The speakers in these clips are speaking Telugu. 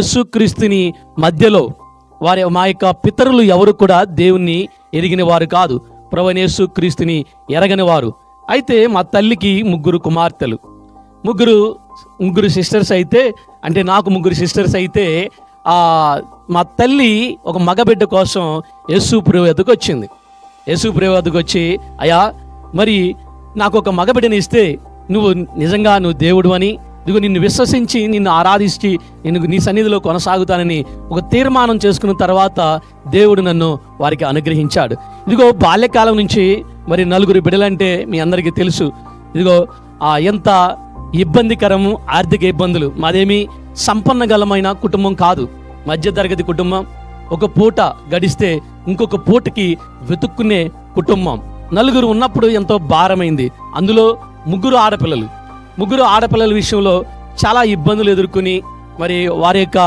యేసుక్రీస్తుని మధ్యలో వారి మా యొక్క పితరులు ఎవరు కూడా దేవుణ్ణి ఎరిగిన వారు కాదు. ప్రవణేశు క్రీస్తుని ఎరగని వారు. అయితే మా తల్లికి ముగ్గురు కుమార్తెలు. ముగ్గురు ముగ్గురు సిస్టర్స్ అయితే అంటే నాకు ముగ్గురు సిస్టర్స్ అయితే మా తల్లి ఒక మగబిడ్డ కోసం యేసు ప్రభు వచ్చింది. యేసు ప్రభు వచ్చి అయ్యా మరి నాకు ఒక మగబిడ్డని ఇస్తే నువ్వు నిజంగా నువ్వు దేవుడు అని ఇదిగో నిన్ను విశ్వసించి నిన్ను ఆరాధించి నేను నీ సన్నిధిలో కొనసాగుతానని ఒక తీర్మానం చేసుకున్న తర్వాత దేవుడు నన్ను వారికి అనుగ్రహించాడు. ఇదిగో బాల్యకాలం నుంచి మరి నలుగురు బిడ్డలంటే మీ అందరికీ తెలుసు. ఇదిగో ఆ ఎంత ఇబ్బందికరము ఆర్థిక ఇబ్బందులు. మాదేమి సంపన్నగలమైన కుటుంబం కాదు. మధ్యతరగతి కుటుంబం. ఒక పూట గడిస్తే ఇంకొక పూటకి వెతుక్కునే కుటుంబం. నలుగురు ఉన్నప్పుడు ఎంతో భారమైంది. అందులో ముగ్గురు ఆడపిల్లలు. ముగ్గురు ఆడపిల్లల విషయంలో చాలా ఇబ్బందులు ఎదుర్కొని మరి వారి యొక్క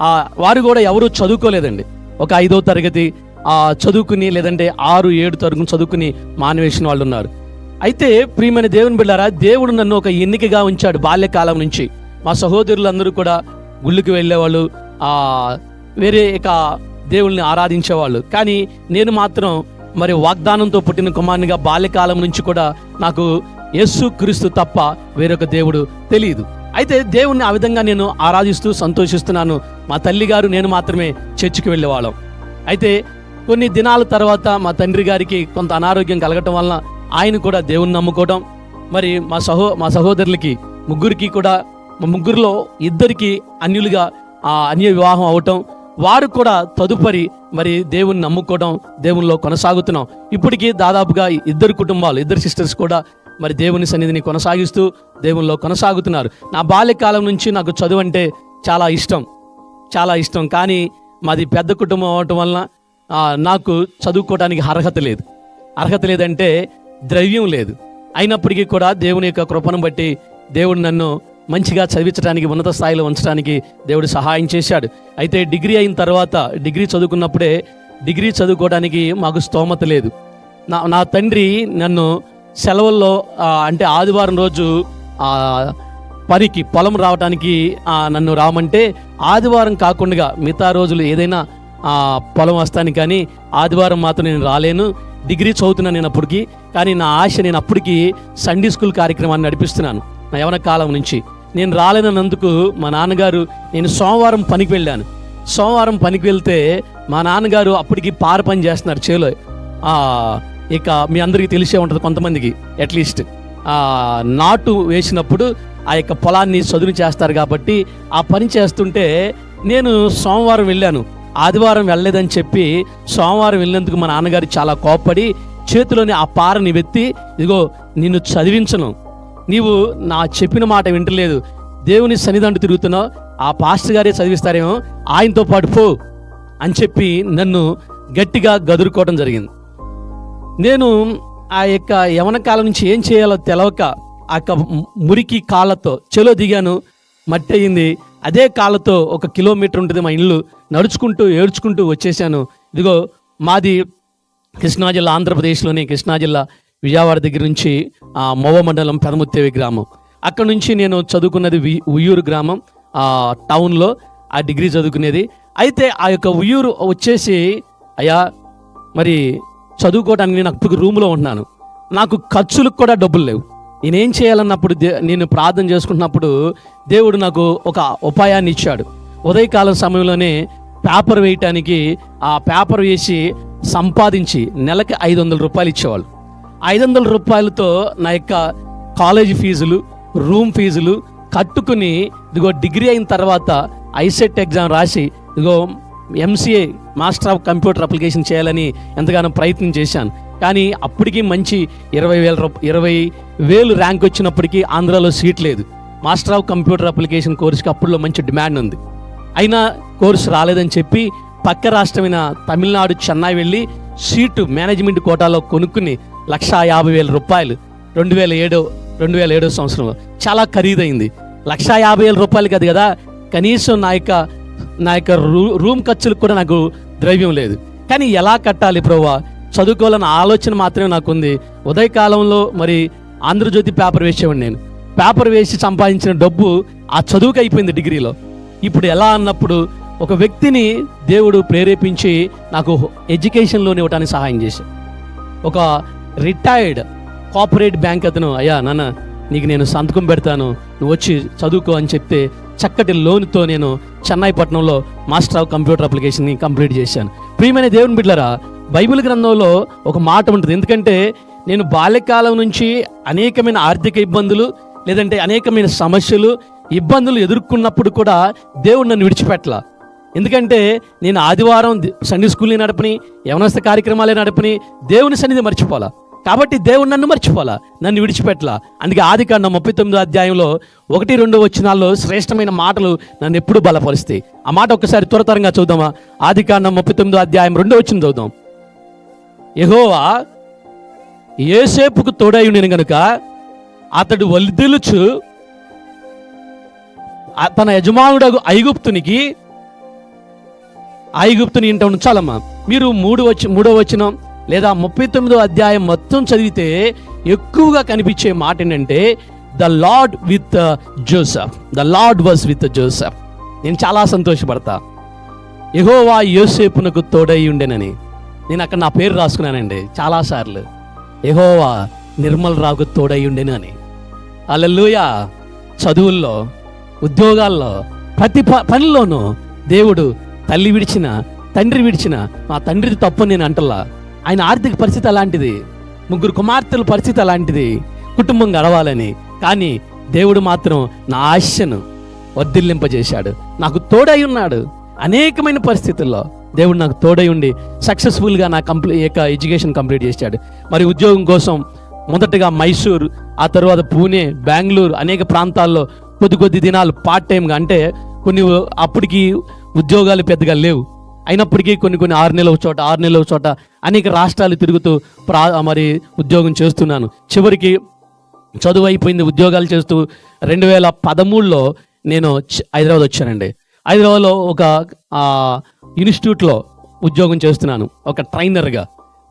ఆ, వారు కూడా ఎవరు చదువుకోలేదండి. ఒక ఐదో తరగతి ఆ, చదువుకుని లేదంటే ఆరు ఏడు తరగతి చదువుకుని మానవేసిన వాళ్ళు ఉన్నారు. అయితే ప్రియమైన దేవుని బిళ్ళారా దేవుడు నన్ను ఒక ఎన్నికగా ఉంచాడు బాల్యకాలం నుంచి. మా సహోదరులందరూ కూడా గుళ్ళుకి వెళ్ళేవాళ్ళు ఆ వేరే ఇక దేవుల్ని ఆరాధించేవాళ్ళు. కానీ నేను మాత్రం మరి వాగ్దానంతో పుట్టిన కుమారునిగా బాల్యకాలం నుంచి కూడా నాకు యేసు క్రీస్తు తప్ప వేరొక దేవుడు తెలియదు అయితే దేవుణ్ణి ఆ విధంగా నేను ఆరాధిస్తూ సంతోషిస్తున్నాను. మా తల్లి గారు నేను మాత్రమే చర్చికి వెళ్ళేవాళ్ళం. అయితే కొన్ని దినాల తర్వాత మా తండ్రి గారికి కొంత అనారోగ్యం కలగటం వలన ఆయన కూడా దేవుణ్ణి నమ్ముకోవడం మరి మా సహో మా సహోదరులకి ముగ్గురికి కూడా మా ముగ్గురులో ఇద్దరికి అన్యులుగా ఆ అన్య వివాహం అవటం వారు కూడా తదుపరి మరి దేవుణ్ణి నమ్ముకోవడం దేవునిలో కొనసాగుతున్నాం. ఇప్పటికీ దాదాపుగా ఇద్దరు కుటుంబాలు ఇద్దరు సిస్టర్స్ కూడా మరి దేవుని సన్నిధిని కొనసాగిస్తూ దేవునిలో కొనసాగుతున్నారు. నా బాల్యకాలం నుంచి నాకు చదువు అంటే చాలా ఇష్టం. చాలా ఇష్టం. కానీ మాది పెద్ద కుటుంబం అవటం వలన నాకు చదువుకోవడానికి అర్హత లేదు. అర్హత లేదంటే ద్రవ్యం లేదు. అయినప్పటికీ కూడా దేవుని యొక్క కృపను బట్టి దేవుడు నన్ను మంచిగా చదివించడానికి ఉన్నత స్థాయిలో ఉంచడానికి దేవుడు సహాయం చేశాడు. అయితే డిగ్రీ అయిన తర్వాత డిగ్రీ చదువుకున్నప్పుడే డిగ్రీ చదువుకోవడానికి మాకు స్తోమత లేదు. నా నా తండ్రి నన్ను సెలవుల్లో అంటే ఆదివారం రోజు పనికి పొలం రావడానికి నన్ను రామంటే ఆదివారం కాకుండా మిగతా రోజులు ఏదైనా పొలం వస్తాను కానీ ఆదివారం మాత్రం నేను రాలేను. డిగ్రీ చదువుతున్నాను నేను అప్పటికి కానీ నా ఆశ నేను అప్పటికి సండే స్కూల్ కార్యక్రమాన్ని నడిపిస్తున్నాను. నా యవన కాలం నుంచి. నేను రాలేనందుకు మా నాన్నగారు నేను సోమవారం పనికి వెళ్ళాను. సోమవారం పనికి వెళ్తే మా నాన్నగారు అప్పటికి పార పని చేస్తున్నారు చేలో. ఇక మీ అందరికీ తెలిసే ఉంటుంది కొంతమందికి అట్లీస్ట్ నాటు వేసినప్పుడు ఆ యొక్క పొలాన్ని చదును చేస్తారు కాబట్టి ఆ పని చేస్తుంటే నేను సోమవారం వెళ్ళాను. ఆదివారం వెళ్ళలేదని చెప్పి సోమవారం వెళ్ళినందుకు మా నాన్నగారు చాలా కోప్పడి చేతిలోని ఆ పారని వెత్తి ఇదిగో నిన్ను చదివించను. నీవు నా చెప్పిన మాట వింటలేదు. దేవుని సన్నిధానం తిరుగుతున్నావు. ఆ పాస్టర్ గారే చదివిస్తారేమో. ఆయనతో పాటు పో అని చెప్పి నన్ను గట్టిగా గదురుకోవడం జరిగింది. నేను ఆ యొక్క యవన కాలం నుంచి ఏం చేయాలో తెలవక ఆ యొక్క మురికి కాళ్ళతో చెలో దిగాను మట్టి అయింది. అదే కాళ్ళతో ఒక కిలోమీటర్ ఉంటుంది మా ఇల్లు. నడుచుకుంటూ ఏడ్చుకుంటూ వచ్చేసాను. ఇదిగో మాది కృష్ణా జిల్లా ఆంధ్రప్రదేశ్లోని కృష్ణా జిల్లా విజయవాడ దగ్గర నుంచి ఆ, మొవ మండలం పెదముత్తేవి గ్రామం. అక్కడ నుంచి నేను చదువుకున్నది ఉయ్యూరు గ్రామం ఆ టౌన్లో ఆ డిగ్రీ చదువుకునేది. అయితే ఆ యొక్క ఉయ్యూరు వచ్చేసి అయ్యా మరి చదువుకోవడానికి నేను అప్పుడు రూమ్లో ఉంటున్నాను. నాకు ఖర్చులకు కూడా డబ్బులు లేవు. నేనేం చేయాలన్నప్పుడు దే- నేను ప్రార్థన చేసుకుంటున్నప్పుడు దేవుడు నాకు ఒక ఉపాయాన్ని ఇచ్చాడు. ఉదయకాలం సమయంలోనే పేపర్ వేయటానికి ఆ పేపర్ వేసి సంపాదించి నెలకి ఐదు వందల రూపాయలు ఇచ్చేవాళ్ళు. ఐదు వందల రూపాయలతో నా యొక్క కాలేజీ ఫీజులు రూమ్ ఫీజులు కట్టుకుని ఇదిగో డిగ్రీ అయిన తర్వాత ఐసెట్ ఎగ్జామ్ రాసి ఇదిగో MCA master of computer application చేయాలని ఎంతగానో ప్రయత్నం చేశాను. కానీ అప్పటికి మంచి ఇరవై వేల రూప ఇరవై వేలు ర్యాంక్ వచ్చినప్పటికీ ఆంధ్రాలో సీట్ లేదు. మాస్టర్ ఆఫ్ కంప్యూటర్ అప్లికేషన్ కోర్సుకి అప్పుడులో మంచి డిమాండ్ ఉంది. అయినా కోర్సు రాలేదని చెప్పి పక్క రాష్ట్రమైన తమిళనాడు చెన్నై వెళ్ళి సీటు మేనేజ్మెంట్ కోటాలో కొనుక్కుని లక్షా యాభై వేల రూపాయలు రెండు వేల ఏడో రెండు వేల ఏడో సంవత్సరంలో. చాలా ఖరీదైంది. లక్షా యాభై వేల రూపాయలు కాదు కదా కనీసం నా యొక్క నా యొక్క రూ రూమ్ ఖర్చులకు కూడా నాకు ద్రవ్యం లేదు. కానీ ఎలా కట్టాలి ప్రోవా చదువుకోవాలన్న ఆలోచన మాత్రమే నాకుంది. ఉదయకాలంలో మరి ఆంధ్రజ్యోతి పేపర్ వేసేవాడిని నేను. పేపర్ వేసి సంపాదించిన డబ్బు ఆ చదువుకి అయిపోయింది డిగ్రీలో. ఇప్పుడు ఎలా అన్నప్పుడు ఒక వ్యక్తిని దేవుడు ప్రేరేపించి నాకు ఎడ్యుకేషన్ లోన్ ఇవ్వడానికి సహాయం చేశాడు. ఒక రిటైర్డ్ కోఆపరేట్ బ్యాంక్ అతను అయ్యా నాన్న నీకు నేను సంతకం పెడతాను. నువ్వు వచ్చి చదువుకో అని చెప్తే చక్కటి లోన్తో నేను చెన్నై పట్టణంలో మాస్టర్ ఆఫ్ కంప్యూటర్ అప్లికేషన్ని కంప్లీట్ చేశాను. ప్రియమైన దేవుని బిడ్డరా బైబిల్ గ్రంథంలో ఒక మాట ఉంటుంది. ఎందుకంటే నేను బాల్యకాలం నుంచి అనేకమైన ఆర్థిక ఇబ్బందులు లేదంటే అనేకమైన సమస్యలు ఇబ్బందులు ఎదుర్కొన్నప్పుడు కూడా దేవుడు నన్ను విడిచిపెట్టలా. ఎందుకంటే నేను ఆదివారం సండే స్కూల్ని నడపని యవనస్థ కార్యక్రమాలే నడపని దేవుని సన్నిధి మర్చిపోలా. కాబట్టి దేవుడు నన్ను మర్చిపోలా నన్ను విడిచిపెట్టలా. అందుకే ఆది కాండం ముప్పై తొమ్మిదో అధ్యాయంలో ఒకటి రెండు వచ్చినాల్లో శ్రేష్టమైన మాటలు నన్ను ఎప్పుడు బలపరుస్తాయి. ఆ మాట ఒక్కసారి త్వరతరంగా చూద్దామా? ఆది కాండం ముప్పై తొమ్మిదో అధ్యాయం రెండో వచ్చిన చూద్దాం యెహోవా ఏసేపుకు తోడై ఉండిన గనుక అతడు వలిదిలుచు తన యజమానుడు ఐగుప్తునికి ఐగుప్తుని ఇంట ఉంచాలమ్మా మీరు మూడు వచ్చి మూడో వచనం లేదా ముప్పై తొమ్మిదో అధ్యాయం మొత్తం చదివితే ఎక్కువగా కనిపించే మాట ఏంటంటే the lord with Joseph the lord was with Joseph నేను చాలా సంతోషపడతా. ఎహోవా యోసేపునకు తోడై ఉండేనని. నేను అక్కడ నా పేరు రాసుకున్నానండి చాలాసార్లు ఎహోవా నిర్మల్ రావుకు తోడై ఉండెను అని చదువుల్లో ఉద్యోగాల్లో ప్రతి పనిలోనూ దేవుడు తల్లి విడిచిన తండ్రి విడిచిన మా తండ్రిది తప్పు నేను అంటలా. ఆయన ఆర్థిక పరిస్థితి అలాంటిది ముగ్గురు కుమార్తెల పరిస్థితి అలాంటిది కుటుంబం గడవాలని. కానీ దేవుడు మాత్రం నా ఆశను వర్ధిల్లింపజేశాడు. నాకు తోడై ఉన్నాడు. అనేకమైన పరిస్థితుల్లో దేవుడు నాకు తోడై ఉండి సక్సెస్ఫుల్గా నా కంప్లీ యొక్క ఎడ్యుకేషన్ కంప్లీట్ చేశాడు. మరి ఉద్యోగం కోసం మొదటగా మైసూర్ ఆ తర్వాత పూణే బెంగళూరు అనేక ప్రాంతాల్లో కొద్ది కొద్ది దినాలు పార్ట్ టైంగా అంటే కొన్ని అప్పటికి ఉద్యోగాలు పెద్దగా లేవు. అయినప్పటికీ కొన్ని కొన్ని ఆరు నెలల చోట ఆరు నెలల చోట అనేక రాష్ట్రాలు తిరుగుతూ ప్రా మరి ఉద్యోగం చేస్తున్నాను. చివరికి చదువు అయిపోయింది ఉద్యోగాలు చేస్తూ రెండు వేల పదమూడులో నేను హైదరాబాద్ వచ్చానండి. హైదరాబాద్లో ఒక ఇన్స్టిట్యూట్లో ఉద్యోగం చేస్తున్నాను ఒక ట్రైనర్గా.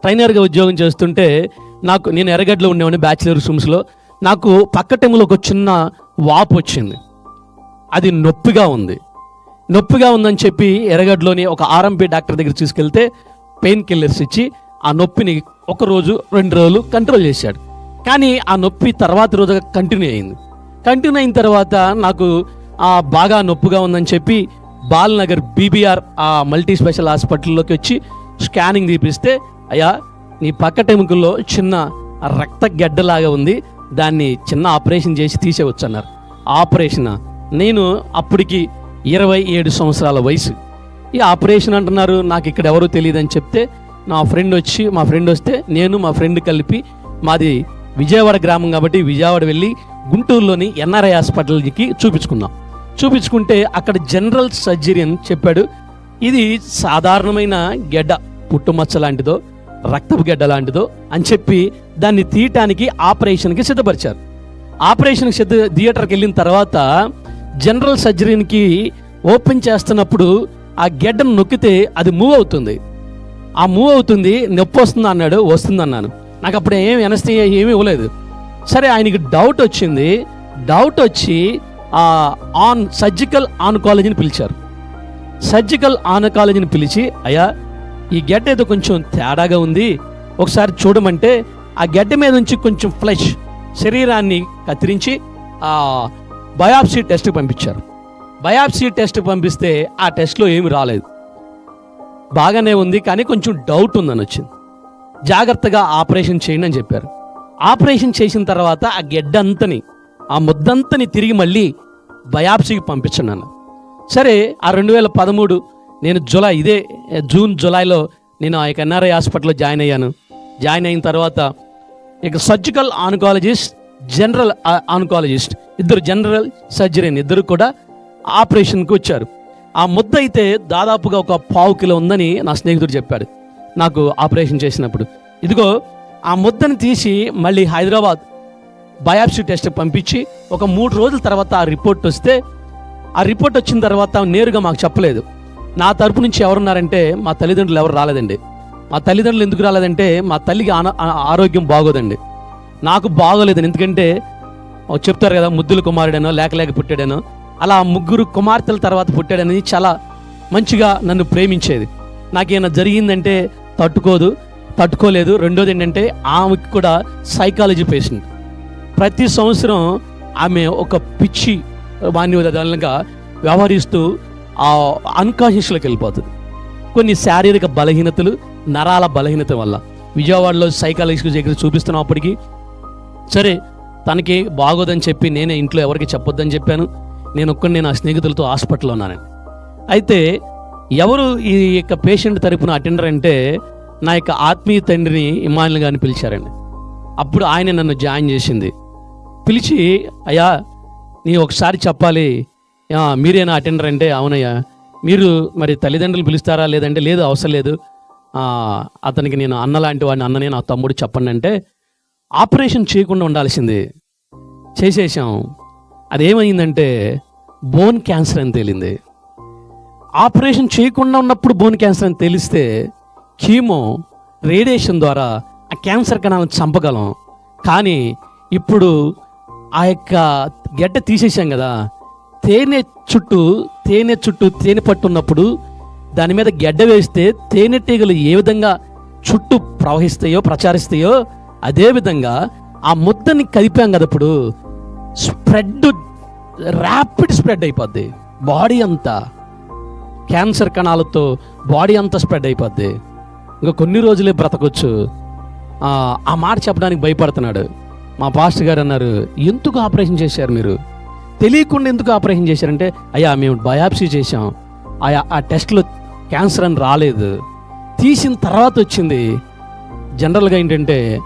ట్రైనర్గా ఉద్యోగం చేస్తుంటే నాకు నేను ఎర్రగడ్డలో ఉండేవాడిని బ్యాచిలర్ రూమ్స్లో. నాకు పక్క టైంలో ఒక చిన్న వాపు వచ్చింది. అది నొప్పిగా ఉంది. నొప్పిగా ఉందని చెప్పి ఎర్రగడ్డలోని ఒక ఆర్ఎంపీ డాక్టర్ దగ్గర తీసుకెళ్తే పెయిన్ కిల్లర్స్ ఇచ్చి ఆ నొప్పిని ఒక రోజు రెండు రోజులు కంట్రోల్ చేశాడు. కానీ ఆ నొప్పి తర్వాత రోజు కంటిన్యూ అయింది. కంటిన్యూ అయిన తర్వాత నాకు ఆ బాగా నొప్పిగా ఉందని చెప్పి బాల్నగర్ బీబీఆర్ ఆ మల్టీ స్పెషల్ హాస్పిటల్లోకి వచ్చి స్కానింగ్ తీపిస్తే అయ్యా నీ పక్క టెముకల్లో చిన్న రక్త గడ్డలాగా ఉంది దాన్ని చిన్న ఆపరేషన్ చేసి తీసేవచ్చు అన్నారు ఆపరేషన్? నేను అప్పటికి ఇరవై ఏడు సంవత్సరాల వయసు. ఈ ఆపరేషన్ అంటున్నారు నాకు ఇక్కడ ఎవరో తెలియదని చెప్తే నా ఫ్రెండ్ వచ్చి మా ఫ్రెండ్ వస్తే నేను మా ఫ్రెండ్ కలిపి మాది విజయవాడ గ్రామం కాబట్టి విజయవాడ వెళ్ళి గుంటూరులోని ఎన్ఆర్ఐ హాస్పిటల్కి చూపించుకున్నాం. చూపించుకుంటే అక్కడ జనరల్ సర్జరీ అని చెప్పాడు ఇది సాధారణమైన గెడ్డ పుట్టుమచ్చ లాంటిదో రక్తపు గెడ్డ లాంటిదో అని చెప్పి దాన్ని తీయటానికి ఆపరేషన్కి సిద్ధపరిచారు. ఆపరేషన్కి సిద్ధ థియేటర్కి వెళ్ళిన తర్వాత జనరల్ సర్జరీకి ఓపెన్ చేస్తున్నప్పుడు ఆ గెడ్డను నొక్కితే అది మూవ్ అవుతుంది. ఆ మూవ్ అవుతుంది నొప్పి వస్తుంది అన్నాడు వస్తుంది అన్నాను. నాకు అప్పుడు ఏం ఎనస్టీ ఏమీ ఇవ్వలేదు. సరే ఆయనకి డౌట్ వచ్చింది. డౌట్ వచ్చి ఆ ఆన్ సర్జికల్ ఆనకాలజీని పిలిచారు. సర్జికల్ ఆనకాలజీని పిలిచి అయ్యా ఈ గడ్డ ఏదో కొంచెం తేడాగా ఉంది. ఒకసారి చూడమంటే ఆ గడ్డ మీద నుంచి కొంచెం ఫ్లెష్ శరీరాన్ని కత్తిరించి ఆ బయాప్సీ టెస్ట్ పంపించారు. బయాప్సీ టెస్ట్ పంపిస్తే ఆ టెస్ట్లో ఏమి రాలేదు. బాగానే ఉంది కానీ కొంచెం డౌట్ ఉందని వచ్చింది. జాగ్రత్తగా ఆపరేషన్ చేయండి అని చెప్పారు. ఆపరేషన్ చేసిన తర్వాత ఆ గెడ్డంతని ఆ ముద్దంతని తిరిగి మళ్ళీ బయాప్సీకి పంపించండి అన్న సరే ఆ రెండు వేల పదమూడు నేను జులై ఇదే జూన్ జూలైలో నేను ఆ యొక్క ఎన్ఆర్ఐ హాస్పిటల్లో జాయిన్ అయ్యాను. జాయిన్ అయిన తర్వాత ఇక సర్జికల్ ఆన్కాలజిస్ట్ జనరల్ ఆన్కాలజిస్ట్. ఇద్దరు జనరల్ సర్జరీని ఇద్దరు కూడా ఆపరేషన్కి వచ్చారు. ఆ ముద్ద అయితే దాదాపుగా ఒక పావు కిలో ఉందని నా స్నేహితుడు చెప్పాడు నాకు ఆపరేషన్ చేసినప్పుడు. ఇదిగో ఆ ముద్దను తీసి మళ్ళీ హైదరాబాద్ బయాప్సీ టెస్ట్ పంపించి ఒక మూడు రోజుల తర్వాత ఆ రిపోర్ట్ వస్తే ఆ రిపోర్ట్ వచ్చిన తర్వాత నేరుగా మాకు చెప్పలేదు. నా తరపు నుంచి ఎవరున్నారంటే మా తల్లిదండ్రులు ఎవరు రాలేదండి. మా తల్లిదండ్రులు ఎందుకు రాలేదంటే మా తల్లికి ఆరోగ్యం బాగోదండి. నాకు బాగోలేదు ఎందుకంటే చెప్తారు కదా ముద్దుల కుమారుడేనో లేక లేక పుట్టాడేనో అలా ముగ్గురు కుమార్తెల తర్వాత పుట్టాడని చాలా మంచిగా నన్ను ప్రేమించేది. నాకేమైనా జరిగిందంటే తట్టుకోదు తట్టుకోలేదు. రెండోది ఏంటంటే ఆమెకి కూడా సైకాలజీ పేషెంట్ ప్రతి సంవత్సరం ఆమె ఒక పిచ్చి వాణ్య వ్యవహరిస్తూ ఆ అన్కాన్షియస్లోకి వెళ్ళిపోతుంది. కొన్ని శారీరక బలహీనతలు నరాల బలహీనత వల్ల. విజయవాడలో సైకాలజిస్ట్ దగ్గర చూపిస్తున్నప్పటికీ సరే తనకి బాగోదని చెప్పి నేనే ఇంట్లో ఎవరికి చెప్పొద్దని చెప్పాను. నేను ఒక్కడిని నా స్నేహితులతో హాస్పిటల్లో ఉన్నాను. అయితే ఎవరు ఈ యొక్క పేషెంట్ తరపున అటెండర్ అంటే నా యొక్క ఆత్మీయ తండ్రిని ఇమాన్యుల్ గారిని పిలిచారండి. అప్పుడు ఆయన నన్ను జాయిన్ చేసింది. పిలిచి అయ్యా నీ ఒకసారి చెప్పాలి. మీరేనా అటెండర్ అంటే? అవునయ్యా మీరు మరి తల్లిదండ్రులు పిలుస్తారా? లేదంటే లేదు అవసరం లేదు. అతనికి నేను అన్న లాంటి వాడిని అన్ననే నా తమ్ముడు చెప్పండి అంటే ఆపరేషన్ చేయకుండా ఉండాల్సింది. చేసేసాం అదేమైందంటే బోన్ క్యాన్సర్ అని తేలింది. ఆపరేషన్ చేయకుండా ఉన్నప్పుడు బోన్ క్యాన్సర్ అని తెలిస్తే కీమో రేడియేషన్ ద్వారా ఆ క్యాన్సర్ కణాలను చంపగలం. కానీ ఇప్పుడు ఆ యొక్క గడ్డ తీసేసాం కదా తేనె చుట్టూ తేనె చుట్టూ తేనె పట్టున్నప్పుడు దాని మీద గడ్డ వేస్తే తేనెటీగలు ఏ విధంగా చుట్టూ ప్రవహిస్తాయో ప్రచారిస్తాయో అదేవిధంగా ఆ ముద్దని కదిపాం కదా ఇప్పుడు స్ప్రెడ్ ర్యాపిడ్ స్ప్రెడ్ అయిపోద్ది. బాడీ అంతా క్యాన్సర్ కణాలతో బాడీ అంతా స్ప్రెడ్ అయిపోద్ది. ఇంకా కొన్ని రోజులే బ్రతకొచ్చు. ఆ, ఆ మాట చెప్పడానికి భయపడుతున్నాడు. మా పాస్టర్ గారు అన్నారు ఎందుకు ఆపరేషన్ చేశారు మీరు? తెలియకుండా ఎందుకు ఆపరేషన్ చేశారంటే అయ్యా మేము బయాప్సీ చేశాం. ఆయా ఆ టెస్ట్లో క్యాన్సర్ అని రాలేదు. తీసిన తర్వాత వచ్చింది. జనరల్గా ఏంటంటే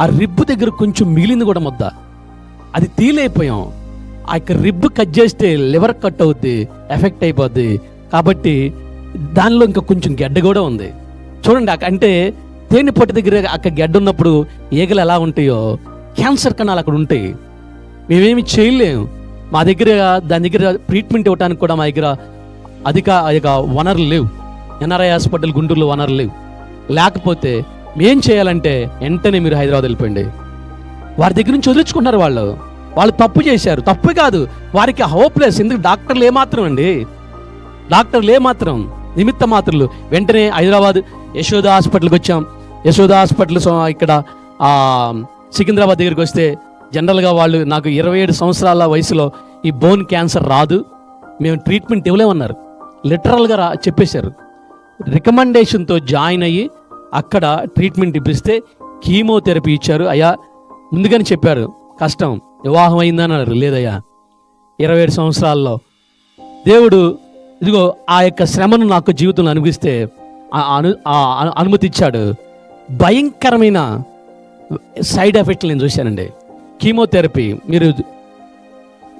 ఆ రిబ్బు దగ్గర కొంచెం మిగిలింది కూడా ముద్ద. అది తీలేకపోయాం ఆ యొక్క రిబ్బు కట్ చేస్తే లివర్ కట్ అవుద్ది ఎఫెక్ట్ అయిపోద్ది. కాబట్టి దానిలో ఇంకా కొంచెం గెడ్డ కూడా ఉంది. చూడండి అంటే తేనె పొట్టి దగ్గర అక్కడ గడ్డ ఉన్నప్పుడు ఈగలు ఎలా ఉంటాయో క్యాన్సర్ కణాలు అక్కడ ఉంటాయి. మేమేమి చేయలేము మా దగ్గర దాని దగ్గర ట్రీట్మెంట్ ఇవ్వడానికి కూడా మా దగ్గర అధిక వనరులు లేవు. ఎన్ఆర్ఐ హాస్పిటల్ గుంటూరులో వనరులు లేవు. లేకపోతే మేం చేయాలంటే వెంటనే మీరు హైదరాబాద్ వెళ్ళిపోండి. వారి దగ్గర నుంచి వదిలించుకున్నారు వాళ్ళు. వాళ్ళు తప్పు చేశారు. తప్పు కాదు. వారికి హోప్లెస్. ఎందుకు? డాక్టర్లు ఏమాత్రం అండి? డాక్టర్లు ఏమాత్రం? నిమిత్త మాత్రలు. వెంటనే హైదరాబాద్ యశోద హాస్పిటల్కి వచ్చాం. యశోద హాస్పిటల్ సో- ఇక్కడ సికింద్రాబాద్ దగ్గరికి వస్తే జనరల్గా వాళ్ళు నాకు ఇరవై ఏడు సంవత్సరాల వయసులో ఈ బోన్ క్యాన్సర్ రాదు. మేము ట్రీట్మెంట్ ఇవ్వలేమన్నారు. లిటరల్గా రా చెప్పేశారు. రికమెండేషన్తో జాయిన్ అయ్యి అక్కడ ట్రీట్మెంట్ ఇప్పిస్తే కీమోథెరపీ ఇచ్చారు. అయ్యా ముందుగానే చెప్పారు కష్టం వివాహం అయిందని అన్నారు. లేదయ్యా ఇరవై ఏడు సంవత్సరాల్లో. దేవుడు ఇదిగో ఆ యొక్క శ్రమను నాకు జీవితంలో అనిపిస్తే ఆ అను ఆ అనుమతి ఇచ్చాడు. భయంకరమైన సైడ్ ఎఫెక్ట్లు నేను చూశానండి. కీమోథెరపీ మీరు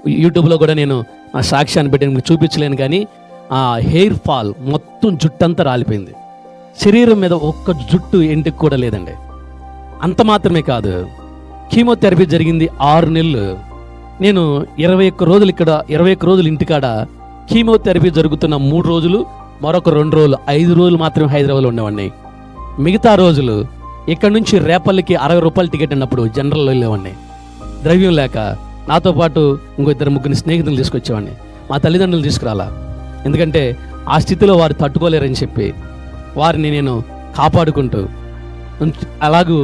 యూట్యూబ్లో కూడా నేను ఆ సాక్ష్యాన్ని పెట్టి మీకు చూపించలేను కానీ ఆ హెయిర్ ఫాల్ మొత్తం జుట్టంతా రాలిపోయింది. శరీరం మీద ఒక్క జుట్టు ఎంటికి కూడా లేదండి. అంత మాత్రమే కాదు. కీమోథెరపీ జరిగింది ఆరు నెలలు. నేను ఇరవై ఒక్క రోజులు ఇక్కడ ఇరవై ఒక్క రోజులు ఇంటికాడ కీమోథెరపీ జరుగుతున్న మూడు రోజులు మరొక రెండు రోజులు ఐదు రోజులు మాత్రమే హైదరాబాద్లో ఉండేవాడిని. మిగతా రోజులు ఇక్కడ నుంచి రేపల్లికి అరవై రూపాయల టికెట్ అన్నప్పుడు జనరల్లో వెళ్ళేవాడిని. ద్రవ్యం లేక నాతో పాటు ఇంకో ఇద్దరు ముగ్గురు స్నేహితులు తీసుకొచ్చేవాడిని. మా తల్లిదండ్రులు తీసుకురాలా. ఎందుకంటే ఆ స్థితిలో వారు తట్టుకోలేరని చెప్పి వారిని నేను కాపాడుకుంటూ అలాగూ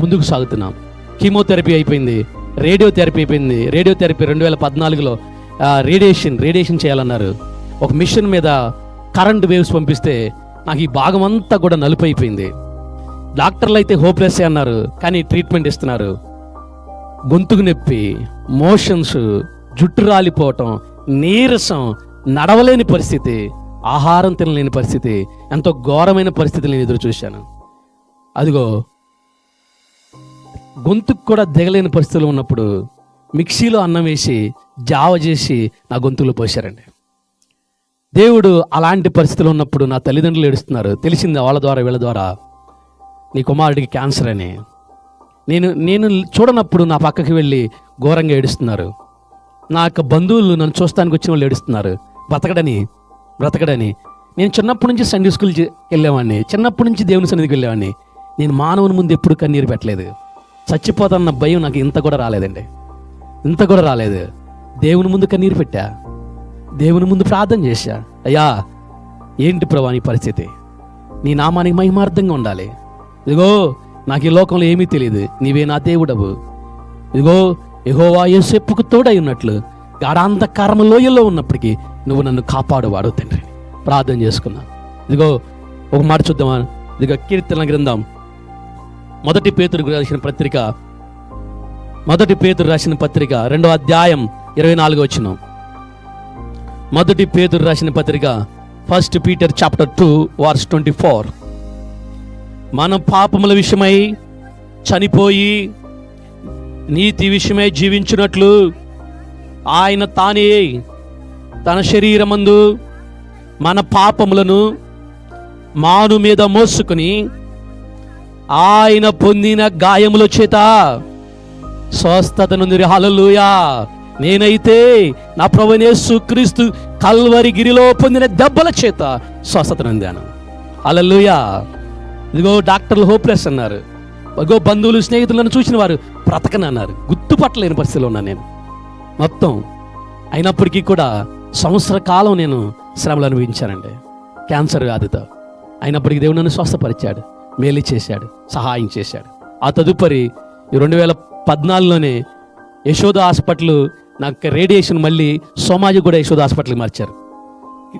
ముందుకు సాగుతున్నాం. కీమోథెరపీ అయిపోయింది రేడియోథెరపీ అయిపోయింది. రేడియోథెరపీ రెండు వేల పద్నాలుగులో రేడియేషన్ రేడియేషన్ చేయాలన్నారు. ఒక మిషన్ మీద కరెంట్ వేవ్స్ పంపిస్తే నాకు ఈ భాగం అంతా కూడా నలుపు అయిపోయింది. డాక్టర్లు అయితే హోప్లెస్ అన్నారు కానీ ట్రీట్మెంట్ ఇస్తున్నారు. గొంతుకు నొప్పి మోషన్స్ జుట్టు రాలిపోవటం నీరసం నడవలేని పరిస్థితి. ఆహారం తినలేని పరిస్థితి ఎంతో ఘోరమైన పరిస్థితి నేను ఎదురు చూశాను అదిగో గొంతుకు కూడా దిగలేని పరిస్థితులు ఉన్నప్పుడు మిక్సీలో అన్నం వేసి జావ చేసి నా గొంతులో పోశారండి. దేవుడు అలాంటి పరిస్థితులు ఉన్నప్పుడు నా తల్లిదండ్రులు ఏడుస్తున్నారు తెలిసింది వాళ్ళ ద్వారా వీళ్ళ ద్వారా నీ కుమారుడికి క్యాన్సర్ అని. నేను నేను చూడనప్పుడు నా పక్కకి వెళ్ళి ఘోరంగా ఏడుస్తున్నారు. నా యొక్క బంధువులు నన్ను చూస్తానికి వచ్చిన వాళ్ళు ఏడుస్తున్నారు బతకడని బ్రతకడని. నేను చిన్నప్పటి నుంచి సండే స్కూల్ వెళ్ళేవాడిని. చిన్నప్పటి నుంచి దేవుని సన్నిధికి వెళ్ళేవాడిని. నేను మానవుని ముందు ఎప్పుడు కన్నీరు పెట్టలేదు. చచ్చిపోతాన్న భయం నాకు ఇంత కూడా రాలేదండి. ఇంత కూడా రాలేదు. దేవుని ముందు కన్నీరు పెట్టా. దేవుని ముందు ప్రార్థన చేశా. అయ్యా ఏంటి ప్రభా నీ పరిస్థితి? నీ నామానికి మహిమార్థంగా ఉండాలి. ఇదిగో నాకు ఈ లోకంలో ఏమీ తెలియదు. నీవే నా దేవుడవు. ఇదిగో ఎహోవా యేసెప్పుకు తోడై ఉన్నట్లు. గాఢాంధకారము లోయల్లో ఉన్నప్పటికీ నువ్వు నన్ను కాపాడువాడు తండ్రి. ప్రార్థన చేసుకున్నా. ఇదిగో ఒక మాట చూద్దామా? ఇదిగో కీర్తన గ్రంథం. మొదటి పేతురు రాసిన పత్రిక. మొదటి పేతురు రాసిన పత్రిక రెండో అధ్యాయం ఇరవై నాలుగు వచ్చిన మొదటి పేతురు రాసిన పత్రిక first Peter chapter two verse twenty four మన పాపముల విషయమై చనిపోయి నీతి విషయమై జీవించినట్లు ఆయన తానే తన శరీరమందు మన పాపములను మాను మీద మోసుకుని ఆయన పొందిన గాయముల చేత స్వస్థత నుండి హల్లెలూయా. నేనైతే నా ప్రభునేసు క్రీస్తు కల్వరి గిరిలో పొందిన దెబ్బల చేత స్వస్థత నందాను. అలలుయా ఇదిగో డాక్టర్లు హోప్లెస్ అన్నారు. ఇదిగో బంధువులు స్నేహితులను చూసిన వారు బ్రతకనన్నారు. గుర్తుపట్టలేని పరిస్థితిలో ఉన్నాను నేను. మొత్తం అయినప్పటికీ కూడా సంవత్సర కాలం నేను శ్రమలు అనుభవించానండి. క్యాన్సర్ వ్యాధితో. అయినప్పటికీ దేవుడు నన్ను స్వస్థపరిచాడు మేలు చేశాడు సహాయం చేశాడు. ఆ తదుపరి ఈ రెండు వేల పద్నాలుగులోనే యశోద హాస్పిటల్ నాకు రేడియేషన్ మళ్ళీ సోమాజి కూడా యశోద హాస్పిటల్కి మార్చారు.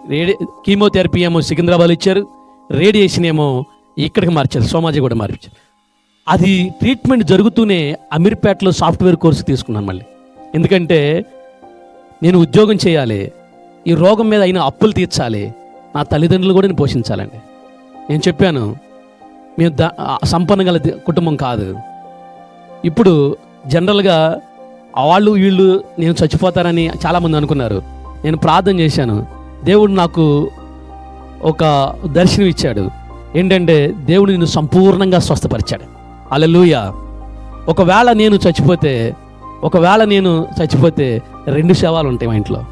రేడి కీమోథెరపీ ఏమో సికింద్రాబాద్ ఇచ్చారు రేడియేషన్ ఏమో ఇక్కడికి మార్చారు సోమాజి కూడా మార్చారు అది ట్రీట్మెంట్ జరుగుతూనే అమీర్పేటలో సాఫ్ట్వేర్ కోర్సు తీసుకున్నాను మళ్ళీ. ఎందుకంటే నేను ఉద్యోగం చేయాలి. ఈ రోగం మీద అయిన అప్పులు తీర్చాలి. నా తల్లిదండ్రులు కూడా నేను పోషించాలండి. నేను చెప్పాను మేము ద సంపన్న గల కుటుంబం కాదు. ఇప్పుడు జనరల్గా వాళ్ళు వీళ్ళు నేను చచ్చిపోతారని చాలామంది అనుకున్నారు. నేను ప్రార్థన చేశాను. దేవుడు నాకు ఒక దర్శనం ఇచ్చాడు. ఏంటంటే దేవుడు నిన్ను సంపూర్ణంగా స్వస్థపరిచాడు. అలలుయ ఒకవేళ నేను చచ్చిపోతే ఒకవేళ నేను చచ్చిపోతే రెండు శవాలు ఉంటాయి మా ఇంట్లో.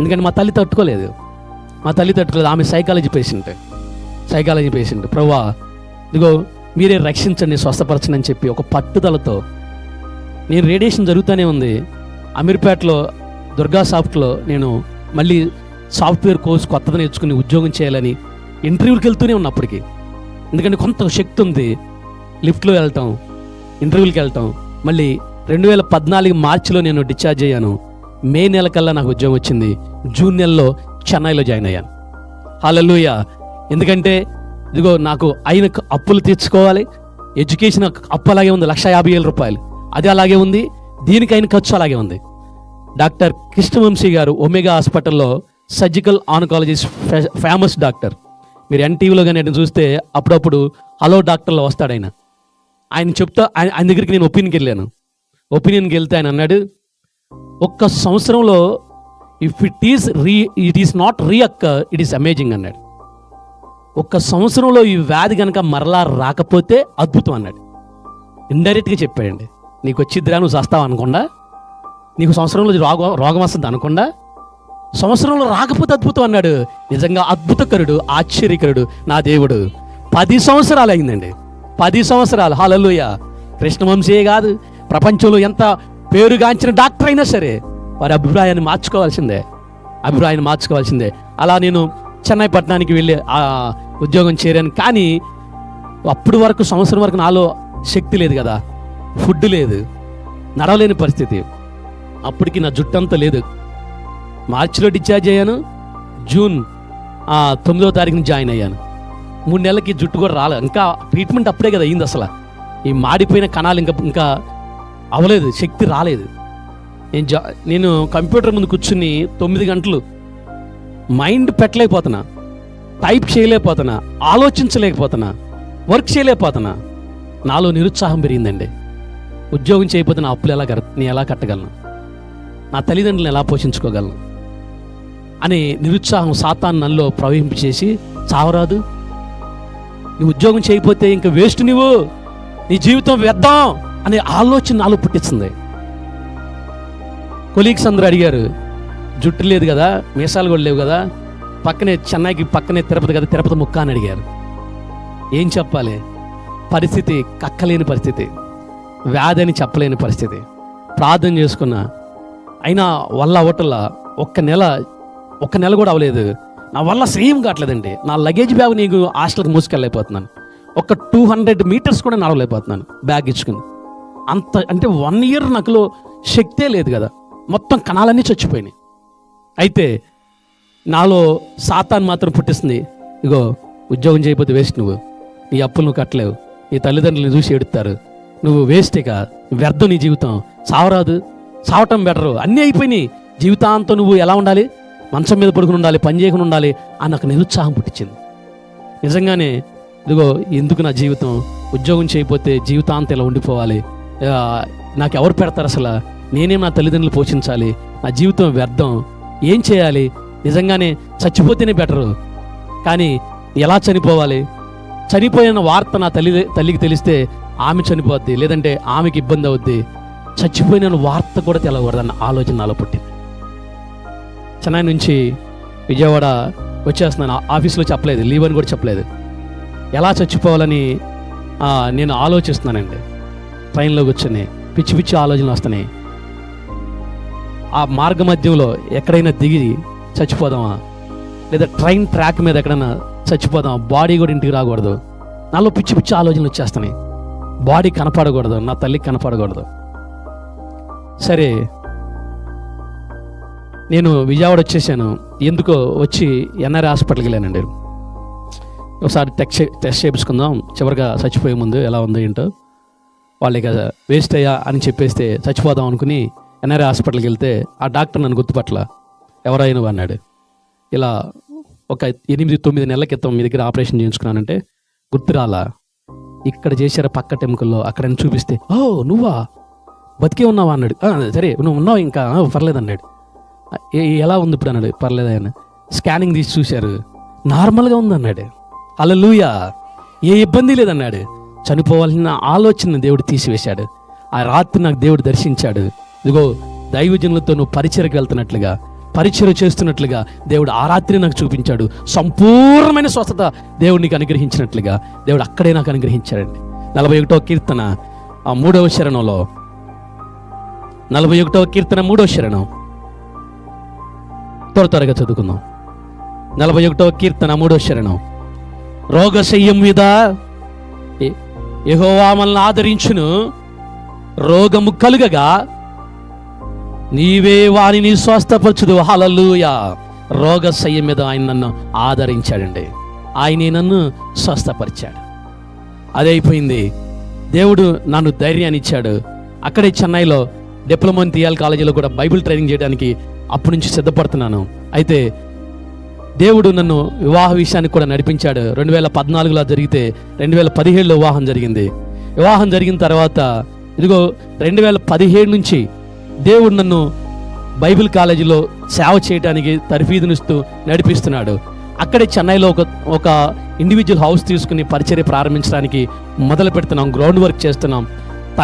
ఎందుకంటే మా తల్లి తట్టుకోలేదు. మా తల్లి తట్టుకోలేదు. ఆమె సైకాలజీ పేషెంట్ సైకాలజీ పేషెంట్ ప్రవ్వా ఇదిగో మీరే రక్షించండి స్వస్థపరచండి అని చెప్పి ఒక పట్టుదలతో నేను రేడియేషన్ జరుగుతూనే ఉంది. అమీర్పేటలో దుర్గా సాఫ్ట్లో నేను మళ్ళీ సాఫ్ట్వేర్ కోర్స్ కొత్తది నేర్చుకుని ఉద్యోగం చేయాలని ఇంటర్వ్యూకి వెళ్తూనే ఉన్నా అప్పటికి. ఎందుకంటే కొంత శక్తి ఉంది. లిఫ్ట్లో వెళ్ళటం ఇంటర్వ్యూకి వెళ్ళటం మళ్ళీ రెండు వేల పద్నాలుగు మార్చిలో నేను డిశ్చార్జ్ అయ్యాను. మే నెల కల్లా నాకు ఉద్యోగం వచ్చింది. జూన్ నెలలో చెన్నైలో జాయిన్ అయ్యాను. హలలుయ ఎందుకంటే ఇదిగో నాకు అయిన అప్పులు తీర్చుకోవాలి. ఎడ్యుకేషన్ అప్పు అలాగే ఉంది లక్ష యాభై వేల రూపాయలు. అది అలాగే ఉంది దీనికి అయిన ఖర్చు అలాగే ఉంది. డాక్టర్ కృష్ణవంశీ గారు ఒమేగా హాస్పిటల్లో సర్జికల్ ఆనకాలజిస్ట్ ఫేమస్ డాక్టర్. మీరు ఎన్టీవీలో కానీ చూస్తే అప్పుడప్పుడు హలో డాక్టర్లో వస్తాడు ఆయన. ఆయన చెప్తా ఆయన ఆయన దగ్గరికి నేను ఒపీనియన్కి వెళ్ళాను. ఒపీనియన్కి వెళ్తే ఆయన అన్నాడు ఒక్క సంవత్సరంలో if it is re it is not రీఅక్క it is amazing అన్నాడు. ఒక్క సంవత్సరంలో ఈ వ్యాధి కనుక మరలా రాకపోతే అద్భుతం అన్నాడు. ఇండైరెక్ట్గా చెప్పాడండి నీకు వచ్చిద్దిరా నువ్వు చేస్తావు అనుకుండా నీకు సంవత్సరంలో రోగం రోగం వస్తుంది అనుకుండా సంవత్సరంలో రాకపోతే అద్భుతం అన్నాడు. నిజంగా అద్భుతకరుడు ఆశ్చర్యకరుడు నా దేవుడు. పది సంవత్సరాలు అయిందండి. పది సంవత్సరాలు. హాలలుయ కృష్ణవంశీయే కాదు ప్రపంచంలో ఎంత పేరుగాంచిన డాక్టర్ అయినా సరే వారి అభిప్రాయాన్ని మార్చుకోవాల్సిందే. అభిప్రాయాన్ని మార్చుకోవాల్సిందే. అలా నేను చెన్నై పట్టణానికి వెళ్ళి ఆ ఉద్యోగం చేరాను. కానీ అప్పుడు వరకు సంవత్సరం వరకు నాలో శక్తి లేదు కదా. ఫుడ్ లేదు. నడవలేని పరిస్థితి. అప్పటికి నా జుట్టంతా లేదు. మార్చిలో డిశ్చార్జ్ అయ్యాను. జూన్ తొమ్మిదో తారీఖున జాయిన్ అయ్యాను. మూడు నెలలకి జుట్టు కూడా రాలేదు ఇంకా ట్రీట్మెంట్ అప్పుడే కదా అయింది అసలు. ఈ మాడిపోయిన కణాలు ఇంకా ఇంకా అవలేదు శక్తి రాలేదు. నేను జా నేను కంప్యూటర్ ముందు కూర్చుని తొమ్మిది గంటలు మైండ్ పెట్టలేకపోతున్నా టైప్ చేయలేకపోతున్నా ఆలోచించలేకపోతున్నా వర్క్ చేయలేకపోతున్నా. నాలో నిరుత్సాహం పెరిగిందండి. ఉద్యోగం చేయకపోతే నా అప్పులు ఎలా కర నేను ఎలా కట్టగలను? నా తల్లిదండ్రులను ఎలా పోషించుకోగలను? అనే నిరుత్సాహం సాతాన్ నన్నులో ప్రవహింపచేసి చావరాదు. నీ ఉద్యోగం చేయకపోతే ఇంకా వేస్ట్ నువ్వు. నీ జీవితం వ్యర్థం. అనే ఆలోచన నాలో పుట్టిస్తుంది. కొలీగ్స్ అందరూ అడిగారు జుట్టు లేదు కదా మీసాలు కూడా లేవు కదా పక్కనే చెన్నైకి పక్కనే తిరుపతి కదా తిరుపతి ముక్క అని అడిగారు. ఏం చెప్పాలి? పరిస్థితి కక్కలేని పరిస్థితి వ్యాధి అని చెప్పలేని పరిస్థితి. ప్రార్థన చేసుకున్నా అయినా వల్ల అవటల్లా ఒక్క నెల ఒక్క నెల కూడా అవ్వలేదు. నా వల్ల సేమ్ కావట్లేదండి. నా లగేజ్ బ్యాగ్ నీకు హాస్టల్కి మూసుకెళ్ళలేకపోతున్నాను. ఒక టూ హండ్రెడ్ మీటర్స్ కూడా నడవలేకపోతున్నాను బ్యాగ్ ఇచ్చుకుని. అంత అంటే వన్ ఇయర్ నాకులో శక్తే లేదు కదా. మొత్తం కణాలన్నీ చచ్చిపోయినాయి. అయితే నాలో సాతాన్ మాత్రం పుట్టిస్తుంది. ఇగో ఉద్యోగం చేయకపోతే వేస్ట్ నువ్వు. నీ అప్పులు నువ్వు కట్టలేవు. నీ తల్లిదండ్రులు చూసి ఎడుతారు నువ్వు వేస్టేక వ్యర్థం నీ జీవితం. సావరాదు. సావటం బెటరు అన్నీ అయిపోయినాయి. జీవితాంతం నువ్వు ఎలా ఉండాలి? మంచం మీద పడుకుని ఉండాలి పని చేయకుండా ఉండాలి అని నాకు నిరుత్సాహం పుట్టించింది. నిజంగానే ఇదిగో ఎందుకు నా జీవితం ఉద్యోగం చేయకపోతే జీవితాంతం ఇలా ఉండిపోవాలి? నాకు ఎవరు పెడతారు అసలు? నేనేం నా తల్లిదండ్రులు పోషించాలి నా జీవితం వ్యర్థం. ఏం చేయాలి? నిజంగానే చచ్చిపోతేనే బెటరు. కానీ ఎలా చనిపోవాలి? చనిపోయిన వార్త నా తల్లి తల్లికి తెలిస్తే ఆమె చనిపోద్ది లేదంటే ఆమెకి ఇబ్బంది అవుద్ది. చచ్చిపోయిన వార్త కూడా తెలవకూడదన్న ఆలోచన నాలో పుట్టింది. చెన్నై నుంచి విజయవాడ వచ్చేస్తున్నాను. ఆ- ఆఫీస్లో చెప్పలేదు లీవ్ అని కూడా చెప్పలేదు. ఎలా చచ్చిపోవాలని నేను ఆలోచిస్తున్నానండి. ట్రైన్లో వచ్చినాయి. పిచ్చి పిచ్చి ఆలోచనలు వస్తున్నాయి. ఆ మార్గ మధ్యంలో ఎక్కడైనా దిగి చచ్చిపోదామా? లేదా ట్రైన్ ట్రాక్ మీద ఎక్కడైనా చచ్చిపోదాం బాడీ కూడా ఇంటికి రాకూడదు. నాలో పిచ్చి పిచ్చి ఆలోచనలు వచ్చేస్తున్నాయి. బాడీ కనపడకూడదు. నా తల్లికి కనపడకూడదు. సరే. నేను విజయవాడ వచ్చేసాను. ఎందుకో వచ్చి ఎన్ఆర్ఐ హాస్పిటల్కి వెళ్ళానండి. ఒకసారి టెస్ట్ టెస్ట్ చేయించుకుందాం. చివరిగా చచ్చిపోయే ముందు ఎలా ఉందో ఏంటో. వాళ్ళు ఇక వేస్ట్ అయ్యా అని చెప్పేస్తే చచ్చిపోదాం అనుకుని ఎన్ఆర్ఐ హాస్పిటల్కి వెళ్తే ఆ డాక్టర్ నన్ను గుర్తుపట్ల ఎవరైనా అన్నాడు. ఇలా ఒక ఎనిమిది తొమ్మిది నెలల క్రితం మీ దగ్గర ఆపరేషన్ చేయించుకున్నానంటే గుర్తురాలా ఇక్కడ చేశారు పక్క టెంకుల్లో అక్కడ చూపిస్తే ఓ నువ్వా? బతికే ఉన్నావా? అన్నాడు. సరే నువ్వు ఉన్నావు ఇంకా పర్లేదు అన్నాడు. "ఏ- ఎలా ఉంది ఇప్పుడు? అన్నాడు. పర్లేదు ఆయన స్కానింగ్ తీసి చూశారు. నార్మల్గా ఉంది అన్నాడు. అలా ఏ ఇబ్బంది లేదన్నాడు. చనిపోవాల్సిన ఆలోచన దేవుడు తీసివేశాడు. ఆ రాత్రి నాకు దేవుడు దర్శించాడు. ఇదిగో దైవజనులతో నువ్వు పరిచయకు వెళ్తున్నట్లుగా పరిచయం చేస్తున్నట్లుగా దేవుడు ఆ రాత్రి నాకు చూపించాడు. సంపూర్ణమైన స్వస్థత దేవుడు నీకు అనుగ్రహించినట్లుగా దేవుడు అక్కడే నాకు అనుగ్రహించాడండి. నలభై ఒకటో కీర్తన ఆ మూడవ శరణంలో. నలభై ఒకటో కీర్తన మూడవ శరణం. త్వర త్వరగా చదువుకుందాం. నలభై ఒకటో కీర్తన మూడవ శరణం. రోగశయ్యం మీద యెహోవా మనల్ని ఆదరించును. రోగము కలుగగా నీవే వారిని స్వస్థపరచుదు హలలుయా రోగశయ్యం మీద ఆయన నన్ను ఆదరించాడండి. ఆయనే నన్ను స్వస్థపరిచాడు. అదే అయిపోయింది దేవుడు నన్ను ధైర్యాన్ని ఇచ్చాడు. అక్కడే చెన్నైలో డిప్లొమా ఇన్ థియాల్ కాలేజీలో కూడా బైబిల్ ట్రైనింగ్ చేయడానికి అప్పటి నుంచి సిద్ధపడుతున్నాను. అయితే దేవుడు నన్ను వివాహ విషయానికి కూడా నడిపించాడు. రెండు వేల పద్నాలుగులో జరిగితే రెండు వేల పదిహేడులో వివాహం జరిగింది. వివాహం జరిగిన తర్వాత ఇదిగో రెండు వేల పదిహేడు నుంచి దేవుడు నన్ను బైబిల్ కాలేజీలో సేవ చేయడానికి తరఫీదునిస్తూ నడిపిస్తున్నాడు. అక్కడే చెన్నైలో ఒక ఒక ఇండివిజువల్ హౌస్ తీసుకుని పరిచర్య ప్రారంభించడానికి మొదలు పెడుతున్నాం గ్రౌండ్ వర్క్ చేస్తున్నాం.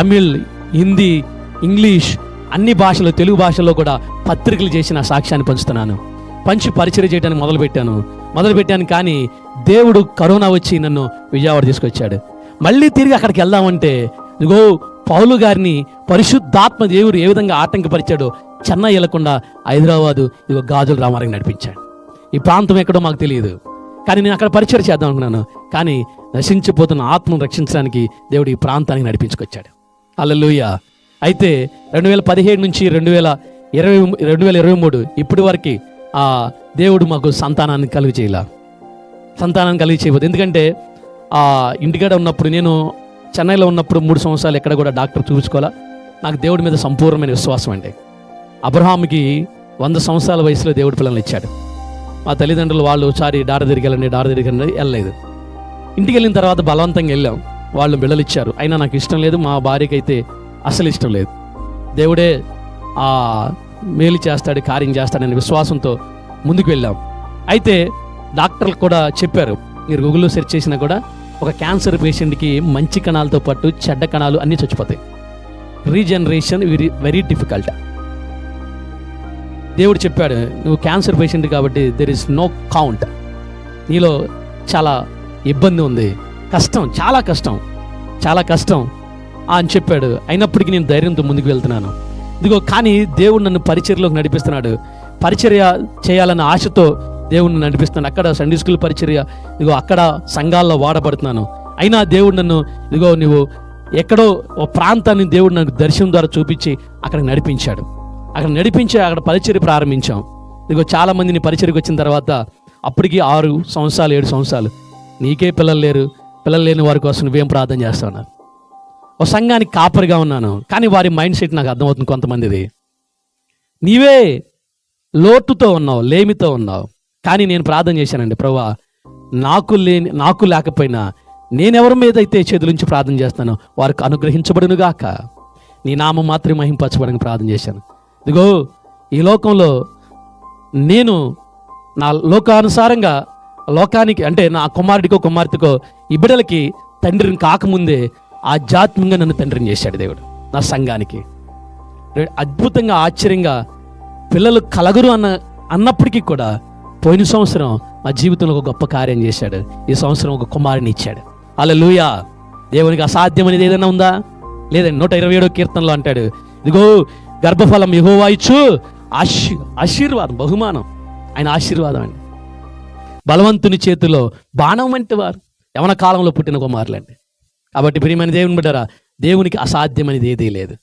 తమిళ్ హిందీ ఇంగ్లీష్ అన్ని భాషలు తెలుగు భాషలో కూడా పత్రికలు చేసిన సాక్ష్యాన్ని పంచుతున్నాను. పంచి పరిచయం చేయడానికి మొదలుపెట్టాను. మొదలుపెట్టాను కానీ దేవుడు కరోనా వచ్చి నన్ను విజయవాడ తీసుకొచ్చాడు. మళ్ళీ తిరిగి అక్కడికి వెళ్దామంటే ఇదిగో పౌలు గారిని పరిశుద్ధాత్మ దేవుడు ఏ విధంగా ఆటంకపరిచాడో చెన్నై వెళ్ళకుండా హైదరాబాదు ఇదిగో గాజుల రామారావు నడిపించాడు. ఈ ప్రాంతం ఎక్కడో మాకు తెలియదు. కానీ నేను అక్కడ పరిచయం చేద్దాం అనుకున్నాను. కానీ నశించిపోతున్న ఆత్మను రక్షించడానికి దేవుడు ఈ ప్రాంతానికి నడిపించుకొచ్చాడు. అల్లెలుయ అయితే రెండు వేల పదిహేడు నుంచి రెండు వేల ఇరవై రెండు వేల ఇరవై మూడు ఇప్పటి వరకు ఆ దేవుడు మాకు సంతానాన్ని కలుగు చేయాల. సంతానాన్ని కలిగి చేయబోదు ఎందుకంటే ఆ ఇంటికాడ ఉన్నప్పుడు నేను చెన్నైలో ఉన్నప్పుడు మూడు సంవత్సరాలు ఎక్కడ కూడా డాక్టర్ చూపించుకోవాలా? నాకు దేవుడి మీద సంపూర్ణమైన విశ్వాసం అండి. అబ్రహాంకి వంద సంవత్సరాల వయసులో దేవుడి పిల్లల్ని ఇచ్చాడు. మా తల్లిదండ్రులు వాళ్ళు ఒకసారి డార తిరిగెళ్ళండి డార తిరిగండి వెళ్ళలేదు. ఇంటికి వెళ్ళిన తర్వాత బలవంతంగా వెళ్ళాం. వాళ్ళు బిడ్డలు ఇచ్చారు. అయినా నాకు ఇష్టం లేదు మా భార్యకైతే అసలు ఇష్టం లేదు. దేవుడే ఆ మేలు చేస్తాడు కార్యం చేస్తాడనే విశ్వాసంతో ముందుకు వెళ్ళాం. అయితే డాక్టర్లు కూడా చెప్పారు మీరు గూగుల్లో సెర్చ్ చేసినా కూడా ఒక క్యాన్సర్ పేషెంట్కి మంచి కణాలతో పాటు చెడ్డ కణాలు అన్నీ చచ్చిపోతాయి. Regeneration very very difficult. దేవుడు చెప్పాడు నువ్వు క్యాన్సర్ పేషెంట్ కాబట్టి దెర్ ఇస్ నో కౌంట్ నీలో చాలా ఇబ్బంది ఉంది. కష్టం చాలా కష్టం చాలా కష్టం అని చెప్పాడు. అయినప్పటికీ నేను ధైర్యంతో ముందుకు వెళ్తున్నాను. ఇదిగో కానీ దేవుడు నన్ను పరిచర్లోకి నడిపిస్తున్నాడు. పరిచర్య చేయాలన్న ఆశతో దేవుణ్ణి నడిపిస్తున్నాను అక్కడ సండే స్కూల్ పరిచర్య ఇదిగో అక్కడ సంఘాల్లో వాడబడుతున్నాను. అయినా దేవుడు నన్ను ఇదిగో నువ్వు ఎక్కడో ఓ ప్రాంతాన్ని దేవుడు నాకు దర్శనం ద్వారా చూపించి అక్కడ నడిపించాడు. అక్కడ నడిపించి అక్కడ పరిచర్య ప్రారంభించాం. ఇదిగో చాలామందిని పరిచర్యకు వచ్చిన తర్వాత అప్పటికి ఆరు సంవత్సరాలు ఏడు సంవత్సరాలు. నీకే పిల్లలు లేరు. పిల్లలు లేని వారి కోసం నువ్వేం ప్రార్థన చేస్తావు ఓ సంఘానికి కాపరిగా ఉన్నాను. కానీ వారి మైండ్ సెట్ నాకు అర్థమవుతుంది కొంతమందిది. నీవే లోటుతో ఉన్నావు లేమితో ఉన్నావు. కానీ నేను ప్రార్థన చేశానండి ప్రభా నాకు లేని నాకు లేకపోయినా నేనెవరి మీద అయితే చేతులుంచి ప్రార్థన చేస్తానో వారికి అనుగ్రహించబడునుగాక నీ నామం మాత్రమే మహింపరచబడని ప్రార్థన చేశాను. ఇదిగో ఈ లోకంలో నేను నా లోకానుసారంగా లోకానికి అంటే నా కుమారుడికో కుమార్తెకో ఈ బిడ్డలకి తండ్రిని కాకముందే ఆధ్యాత్మికంగా నన్ను తండ్రిని చేశాడు దేవుడు నా సంఘానికి. అద్భుతంగా ఆశ్చర్యంగా పిల్లలు కలగరు అన్న అన్నప్పటికీ కూడా పోయిన సంవత్సరం మా జీవితంలో ఒక గొప్ప కార్యం చేశాడు. ఈ సంవత్సరం ఒక కుమారుని ఇచ్చాడు. అలా లూయా దేవునికి అసాధ్యం అనేది ఏదైనా ఉందా? లేదండి నూట ఇరవై ఏడో కీర్తనలో అంటాడు. ఇదిగో గర్భఫలం యెహోవా ఇచ్చు. ఆశీ ఆశీర్వాదం బహుమానం. ఆయన ఆశీర్వాదం అండి. బలవంతుని చేతిలో బాణం వంటి వారు. యవన కాలంలో పుట్టిన కుమారులండి. కాబట్టి ప్రియమైన దేవుని బిడ్డరా దేవునికి అసాధ్యమైనది ఏదీ లేదు.